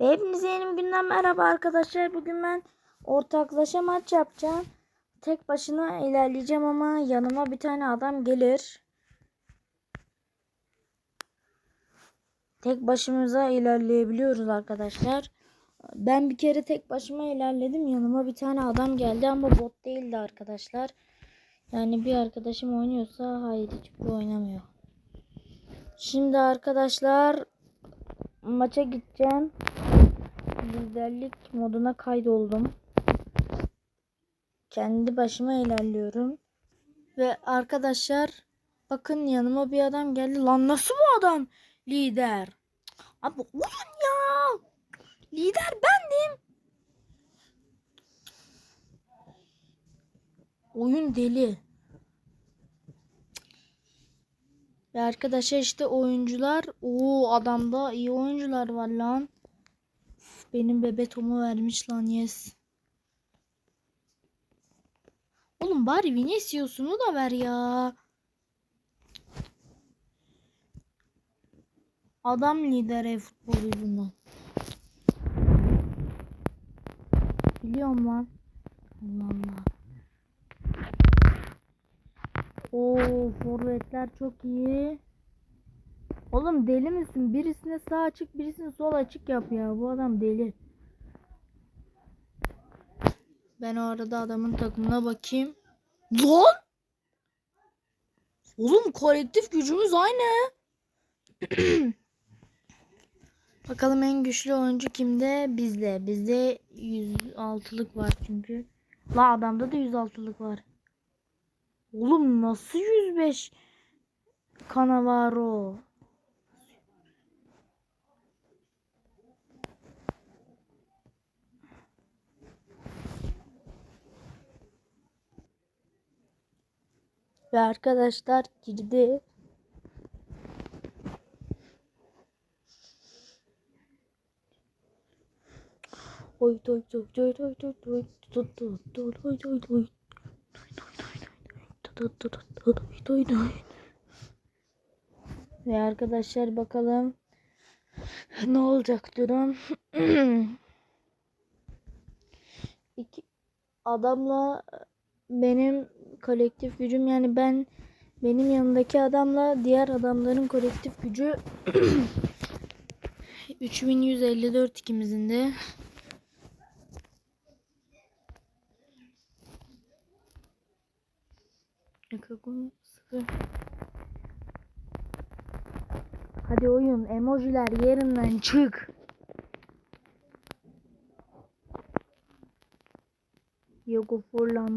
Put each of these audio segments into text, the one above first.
Ve hepinize yeni bir günden merhaba arkadaşlar. Bugün ben ortaklaşa maç yapacağım. Tek başına ilerleyeceğim ama yanıma bir tane adam gelir. Tek başımıza ilerleyebiliyoruz arkadaşlar. Ben bir kere tek başıma ilerledim. Yanıma bir tane adam geldi ama bot değildi arkadaşlar. Yani bir arkadaşım oynuyorsa hayır hiçbir oynamıyor. Şimdi arkadaşlar maça gideceğim. Liderlik moduna kaydoldum. Kendi başıma ilerliyorum. Ve arkadaşlar bakın yanıma bir adam geldi. Lan nasıl bu adam lider? Abi oyun ya. Lider bendim. Oyun deli. Ve arkadaşlar işte oyuncular. Oo adamda iyi oyuncular var lan. Benim bebe Tom'u vermiş lan yes. Oğlum bari Vinicius'unu da ver ya. Adam lider e-futbol yüzünden. Biliyorum lan. Allah Allah. Oo forvetler çok iyi. Oğlum deli misin? Birisine sağ açık, birisine sol açık yap ya. Bu adam deli. Ben o arada adamın takımına bakayım. Lan! Oğlum kolektif gücümüz aynı. Bakalım en güçlü oyuncu kimde? Bizde. Bizde 106'lık var çünkü. La adamda da 106'lık var. Oğlum nasıl 105 Cannavaro? Ve arkadaşlar girdi. Oy toy toy toy toy toy toy toy toy toy ve arkadaşlar bakalım ne olacak durum. İki adamla benim kolektif gücüm yani ben benim yanımdaki adamla diğer adamların kolektif gücü 3154 ikimizin de. Hadi oyun emojiler yerinden çık. Yogo Forlan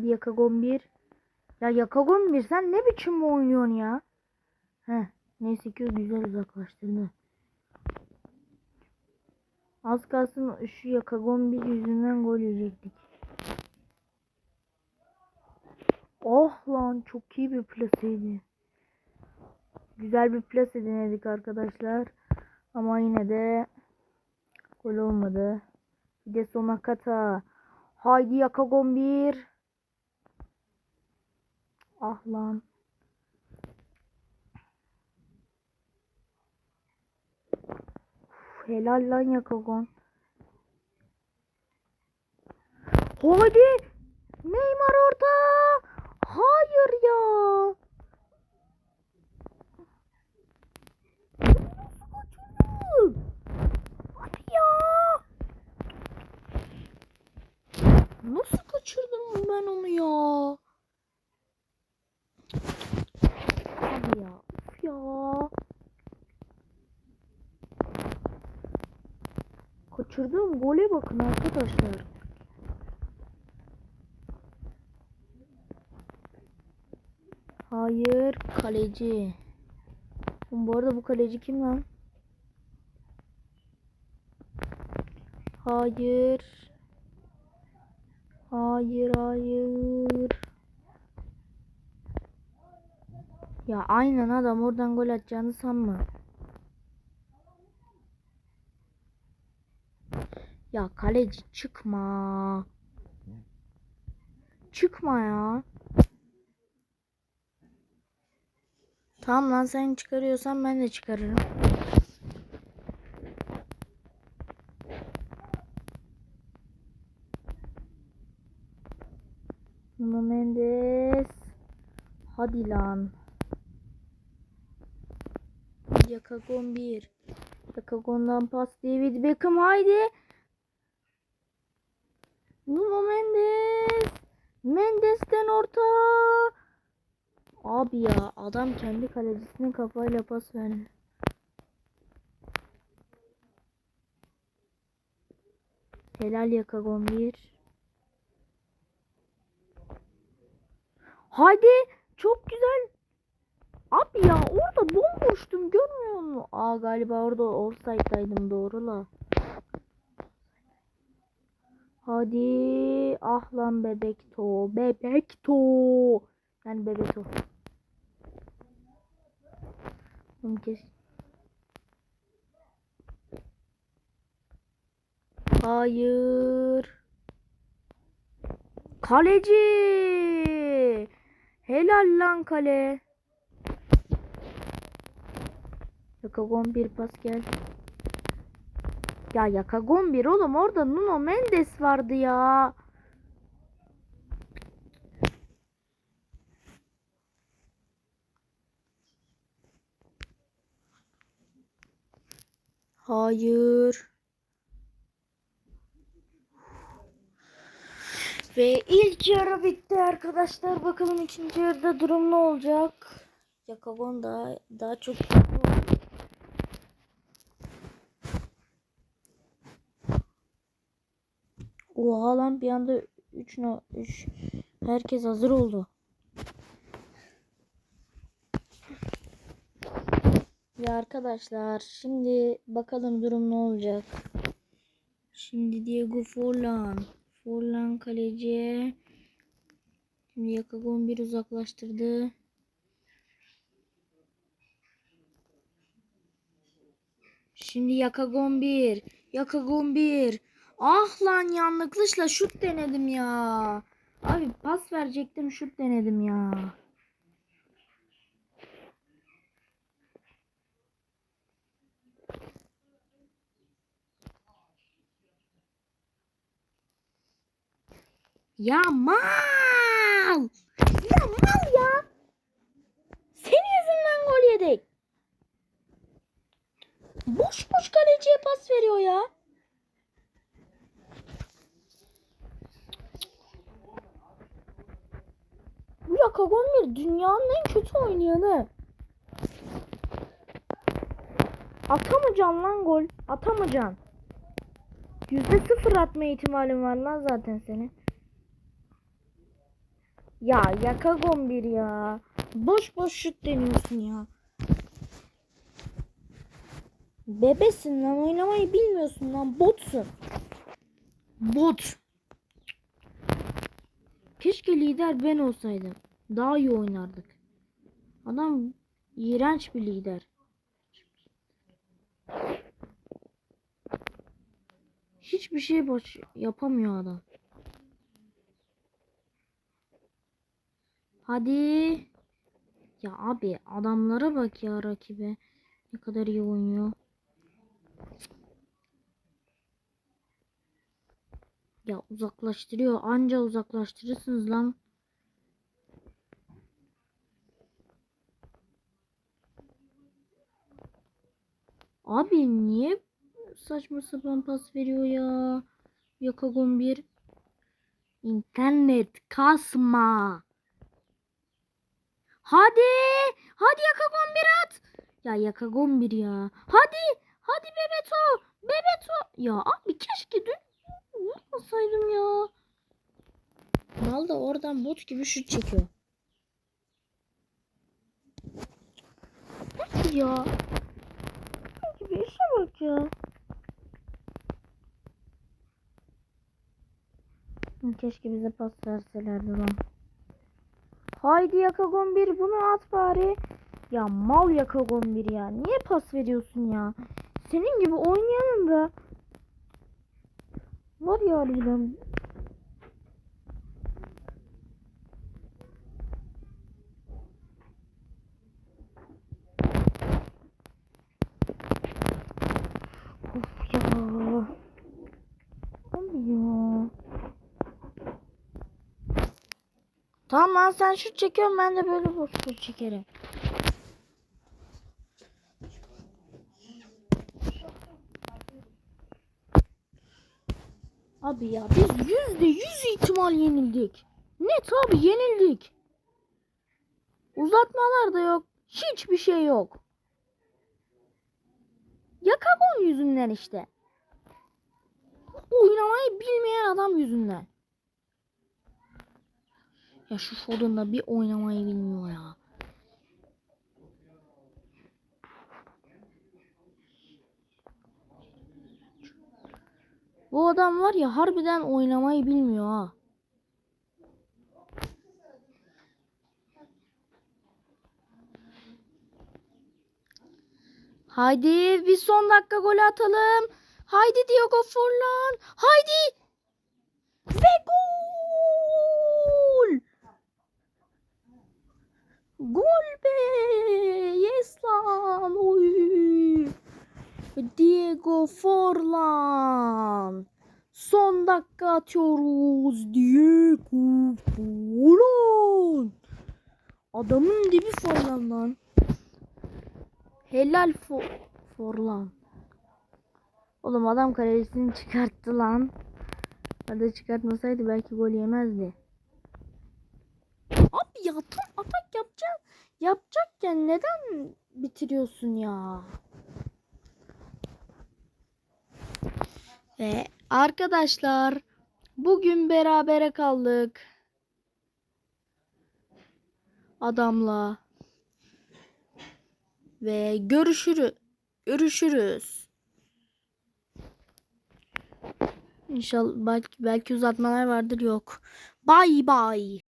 Hadi Yakagon 1. Ya Yakagon 1 sen ne biçim oynuyorsun ya? Heh. Neyse ki güzel uzaklaştırdı. Az kalsın şu Yakagon 1 yüzünden gol yiyecektik. Oh lan çok iyi bir plaseydi. Güzel bir plase denedik arkadaşlar. Ama yine de gol olmadı. Bir de sona kata. Haydi Yakagon 1. Ah lan. Uf, helal lan Yakagon. Hadi. Neymar orada. Hayır ya. Nasıl kaçırdım ben onu ya? Hadi ya. Uf ya. Kaçırdığım gole bakın arkadaşlar. Hayır kaleci. Bu arada bu kaleci kim lan? Hayır. Hayır hayır. Ya aynen adam oradan gol atacağını sanma. Ya kaleci çıkma. Çıkma ya. Tamam lan sen çıkarıyorsan ben de çıkarırım. Nuno Mendes. Hadi lan. Yakagon 1. Yakagon'dan pas David Beckham haydi. Nuno Mendes. Mendes'ten orta. Abi ya adam kendi kalecisine kafayla pas verdi. Helal Yakagon 1. Haydi çok güzel. Abi ya orada bomboştum görmüyor musun? Aa galiba orada offside'daydım doğru la. Hadi ah lan bebek to bebek to. Yani bebek to. Kes. Hayır. Kaleci. Helal lan kale. Yakagon bir pas gel. Ya Yakagon bir oğlum orada Nuno Mendes vardı ya. Hayır. Ve ilk yarı bitti arkadaşlar. Bakalım ikinci yarıda durum ne olacak? Yakagon daha daha çok Oha lan bir anda 3 no 3 herkes hazır oldu. Ya arkadaşlar şimdi bakalım durum ne olacak. Şimdi Diego Forlan. Forlan kaleci. Şimdi Yakagon bir uzaklaştırdı. Şimdi Yakagon bir. Yakagon bir. Ah lan yanlışlıkla şut denedim ya. Abi pas verecektim şut denedim ya. Ya mal! Ya mal ya! Senin yüzünden gol yedik. Boş boş kaleciye pas veriyor ya. Yakagon bir dünyanın en kötü oynayanı. Atamayacaksın lan gol. Atamayacaksın. Yüzde sıfır atma ihtimalin var lan zaten senin. Ya Yakagon bir ya. Boş boş şut deniyorsun ya. Bebesin lan oynamayı bilmiyorsun lan botsun. Bot. Keşke lider ben olsaydım. Daha iyi oynardık. Adam iğrenç bir lider. Hiçbir şey boş yapamıyor adam. Hadi. Ya abi adamlara bak ya rakibe. Ne kadar iyi oynuyor. Ya uzaklaştırıyor. Anca uzaklaştırırsınız lan. Abi niye saçma sapan pas veriyor ya? Yakagon bir. İnternet kasma. Hadi. Hadi Yakagon bir at. Ya Yakagon bir ya. Hadi. Hadi Bebeto. Bebeto. Ya abi keşke dün vurmasaydım ya. Mal da oradan bot gibi şut çekiyor. Hadi ya. Gibi işe bak ya. Keşke bize pas verselerdi lan. Haydi Yakagon bir bunu at bari. Ya mal Yakagon bir ya. Niye pas veriyorsun ya? Senin gibi oynayanın da Var ya harbiden. Of ya. Olmuyor. Tamam lan sen şut çekiyorsun ben de böyle boşluk çekerim. Abi ya biz yüzde yüz ihtimal yenildik. Net abi yenildik. Uzatmalar da yok. Hiçbir şey yok. Yakagon yüzünden işte. Oynamayı bilmeyen adam yüzünden. Ya şu Foden da bir oynamayı bilmiyor ya. Bu adam var ya harbiden oynamayı bilmiyor ha. Haydi bir son dakika gol atalım. Haydi Diogo Forlan. Haydi. Ve gol. Gol be. Yes lan. Oy. Diego Forlan. Son dakika atıyoruz. Diego Forlan. Adamın dibi Forlan lan. Helal fo Forlan. Oğlum adam kalesini çıkarttı lan. Hadi çıkartmasaydı belki gol yemezdi. Abi ya tam atak yapacak yapacakken neden bitiriyorsun ya? Ve arkadaşlar bugün berabere kaldık. Adamla. Ve görüşürüz. Görüşürüz. İnşallah belki, belki uzatmalar vardır yok. Bay bay.